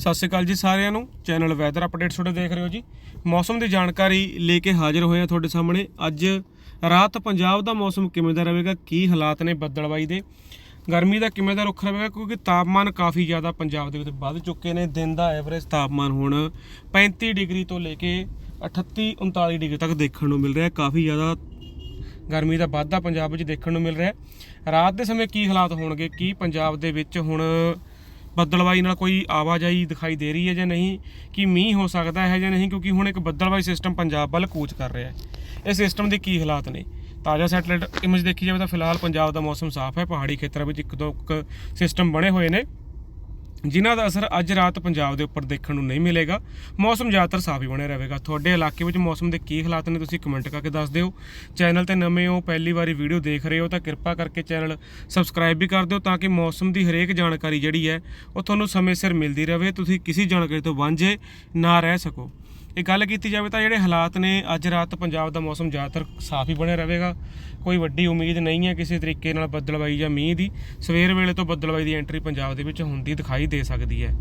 ਸਤਿ ਸ਼੍ਰੀ ਅਕਾਲ ਜੀ ਸਾਰਿਆਂ ਨੂੰ। ਚੈਨਲ ਵੈਦਰ ਅਪਡੇਟਸ ਤੁਹਾਡੇ ਦੇਖ ਰਹੇ ਹੋ ਜੀ। ਮੌਸਮ ਦੀ ਜਾਣਕਾਰੀ ਲੈ ਕੇ ਹਾਜ਼ਰ ਹੋਏ ਆ ਤੁਹਾਡੇ ਸਾਹਮਣੇ। ਅੱਜ ਰਾਤ ਪੰਜਾਬ ਦਾ ਮੌਸਮ ਕਿਵੇਂ ਦਾ ਰਹੇਗਾ, ਕੀ ਹਾਲਾਤ ਨੇ ਬੱਦਲਵਾਈ ਦੇ? ਗਰਮੀ ਦਾ ਕਿਵੇਂ ਦਾ ਰੁੱਖ ਰਹੇਗਾ, ਕਿਉਂਕਿ ਤਾਪਮਾਨ ਕਾਫੀ ਜ਼ਿਆਦਾ ਪੰਜਾਬ ਦੇ ਵਿੱਚ ਵੱਧ ਚੁੱਕੇ ਨੇ। ਦਿਨ ਦਾ ਐਵਰੇਜ ਤਾਪਮਾਨ ਹੁਣ 35 ਡਿਗਰੀ ਤੋਂ ਲੈ ਕੇ 38 39 ਡਿਗਰੀ ਤੱਕ ਦੇਖਣ ਨੂੰ ਮਿਲ ਰਿਹਾ ਕਾਫੀ ਜ਼ਿਆਦਾ ਗਰਮੀ ਦਾ ਵਾਧਾ ਪੰਜਾਬ ਵਿੱਚ ਦੇਖਣ ਨੂੰ ਮਿਲ ਰਿਹਾ ਰਾਤ ਦੇ ਸਮੇਂ ਕੀ ਹਾਲਾਤ ਹੋਣਗੇ, ਕੀ ਪੰਜਾਬ ਦੇ ਵਿੱਚ ਹੁਣ ਬੱਦਲਵਾਈ ਨਾਲ ਕੋਈ ਆਵਾਜਾਈ ਦਿਖਾਈ ਦੇ ਰਹੀ ਹੈ ਜਾਂ ਨਹੀਂ, ਕਿ ਮੀਂਹ ਹੋ ਸਕਦਾ ਹੈ ਜਾਂ ਨਹੀਂ, ਕਿਉਂਕਿ ਹੁਣ ਇੱਕ ਬੱਦਲਵਾਈ ਸਿਸਟਮ ਪੰਜਾਬ ਵੱਲ ਕੂਚ ਕਰ ਰਿਹਾ ਹੈ। ਇਹ ਸਿਸਟਮ ਦੇ ਕੀ ਹਾਲਾਤ ਨੇ? ਤਾਜ਼ਾ ਸੈਟਲਾਈਟ ਇਮੇਜ ਦੇਖੀ ਜਾਵੇ ਤਾਂ ਫਿਲਹਾਲ ਪੰਜਾਬ ਦਾ ਮੌਸਮ ਸਾਫ਼ ਹੈ। ਪਹਾੜੀ ਖੇਤਰਾਂ ਵਿੱਚ ਇੱਕ ਦੋ ਸਿਸਟਮ ਬਣੇ ਹੋਏ ਨੇ। ਜਿਨ੍ਹਾਂ ਦਾ ਅਸਰ ਅੱਜ ਰਾਤ ਪੰਜਾਬ ਦੇ ਉੱਪਰ ਦੇਖਣ ਨੂੰ ਨਹੀਂ ਮਿਲੇਗਾ। ਮੌਸਮ ਜ਼ਿਆਦਾਤਰ ਸਾਫ਼ ਹੀ ਬਣਿਆ ਰਹੇਗਾ। ਤੁਹਾਡੇ ਇਲਾਕੇ ਵਿੱਚ ਮੌਸਮ ਦੇ ਕੀ ਹਾਲਾਤ ਨੇ ਤੁਸੀਂ ਕਮੈਂਟ ਕਰਕੇ ਦੱਸ ਦਿਓ। ਚੈਨਲ ਤੇ ਨਵੇਂ ਹੋ, ਪਹਿਲੀ ਵਾਰੀ ਵੀਡੀਓ ਦੇਖ ਰਹੇ ਹੋ ਤਾਂ ਕਿਰਪਾ ਕਰਕੇ ਚੈਨਲ ਸਬਸਕ੍ਰਾਈਬ ਵੀ ਕਰ ਦਿਓ ਤਾਂ ਕਿ ਮੌਸਮ ਦੀ ਹਰੇਕ ਜਾਣਕਾਰੀ ਜਿਹੜੀ ਹੈ ਉਹ ਤੁਹਾਨੂੰ ਸਮੇਂ ਸਿਰ ਮਿਲਦੀ ਰਹੇ। ਤੁਸੀਂ ਕਿਸੇ ਜਾਣਕਾਰੀ ਤੋਂ ਵਾਂਝੇ ਨਾ ਰਹਿ ਸਕੋ। ਇਹ ਗੱਲ ਕੀਤੀ ਜਾਵੇ ਤਾਂ ਜਿਹੜੇ ਹਾਲਾਤ ਨੇ, ਅੱਜ ਰਾਤ ਪੰਜਾਬ ਦਾ ਮੌਸਮ ਜ਼ਿਆਦਾਤਰ ਸਾਫ਼ ਹੀ ਬਣਿਆ ਰਹੇਗਾ। ਕੋਈ ਵੱਡੀ ਉਮੀਦ ਨਹੀਂ ਹੈ ਕਿਸੇ ਤਰੀਕੇ ਨਾਲ ਬੱਦਲਵਾਈ ਜਾਂ ਮੀਂਹ ਦੀ। ਸਵੇਰ ਵੇਲੇ ਤੋਂ ਬੱਦਲਵਾਈ ਦੀ ਐਂਟਰੀ ਪੰਜਾਬ ਦੇ ਵਿੱਚ ਹੁੰਦੀ ਦਿਖਾਈ ਦੇ ਸਕਦੀ ਹੈ।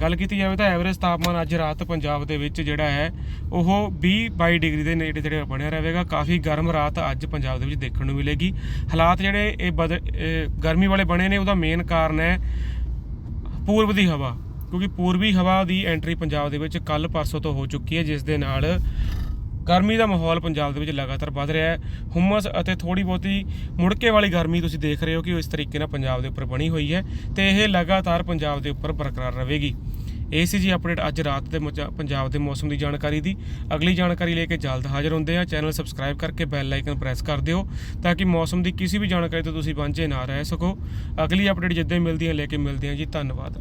ਗੱਲ ਕੀਤੀ ਜਾਵੇ ਤਾਂ ਐਵਰੇਜ ਤਾਪਮਾਨ ਅੱਜ ਰਾਤ ਪੰਜਾਬ ਦੇ ਵਿੱਚ ਜਿਹੜਾ ਹੈ, ਉਹ 20 22 ਡਿਗਰੀ ਦੇ ਨੇੜੇ ਤੇੜੇ ਬਣਿਆ ਰਹੇਗਾ। ਕਾਫੀ ਗਰਮ ਰਾਤ ਅੱਜ ਪੰਜਾਬ ਦੇ ਵਿੱਚ ਦੇਖਣ ਨੂੰ ਮਿਲੇਗੀ। ਹਾਲਾਤ ਜਿਹੜੇ ਇਹ ਬਦ- ਇਹ ਗਰਮੀ ਵਾਲੇ ਬਣੇ ਨੇ, ਉਹਦਾ ਮੇਨ ਕਾਰਨ ਹੈ ਪੂਰਬ ਦੀ ਹਵਾ। ਕਿਉਂਕਿ ਪੂਰਬੀ ਹਵਾ ਦੀ ਐਂਟਰੀ ਪੰਜਾਬ ਦੇ ਵਿੱਚ ਕੱਲ ਪਰਸੋਂ ਤੋਂ ਹੋ ਚੁੱਕੀ ਹੈ, ਜਿਸ ਦੇ ਨਾਲ ਗਰਮੀ ਦਾ ਮਾਹੌਲ ਪੰਜਾਬ ਦੇ ਵਿੱਚ ਲਗਾਤਾਰ ਵੱਧ ਰਿਹਾ ਹੈ। ਹੁਮਸ ਅਤੇ ਥੋੜੀ ਬਹੁਤੀ ਮੁੜਕੇ ਵਾਲੀ ਗਰਮੀ ਤੁਸੀਂ ਦੇਖ ਰਹੇ ਹੋ ਕਿ ਉਹ ਇਸ ਤਰੀਕੇ ਨਾਲ ਪੰਜਾਬ ਦੇ ਉੱਪਰ ਬਣੀ ਹੋਈ ਹੈ ਤੇ ਇਹ ਲਗਾਤਾਰ ਪੰਜਾਬ ਦੇ ਉੱਪਰ ਬਰਕਰਾਰ ਰਹੇਗੀ। ਇਹ ਸੀ ਜੀ ਅਪਡੇਟ ਅੱਜ ਰਾਤ ਦੇ ਪੰਜਾਬ ਦੇ ਮੌਸਮ ਦੀ ਜਾਣਕਾਰੀ ਦੀ। ਅਗਲੀ ਜਾਣਕਾਰੀ ਲੈ ਕੇ ਜਲਦ ਹਾਜ਼ਰ ਹੁੰਦੇ ਆ ਚੈਨਲ ਸਬਸਕ੍ਰਾਈਬ ਕਰਕੇ ਬੈਲ ਆਈਕਨ ਪ੍ਰੈਸ ਕਰ ਦਿਓ ਤਾਂ ਕਿ ਮੌਸਮ ਦੀ ਕਿਸੇ ਵੀ ਜਾਣਕਾਰੀ ਤੋਂ ਤੁਸੀਂ ਵਾਂਝੇ ਨਾ ਰਹਿ ਸਕੋ। ਅਗਲੀ ਅਪਡੇਟ ਜਿੱਦਾਂ ਹੀ ਮਿਲਦੀ ਹੈ, ਲੈ ਕੇ ਮਿਲਦੇ ਹਾਂ ਜੀ। ਧੰਨਵਾਦ।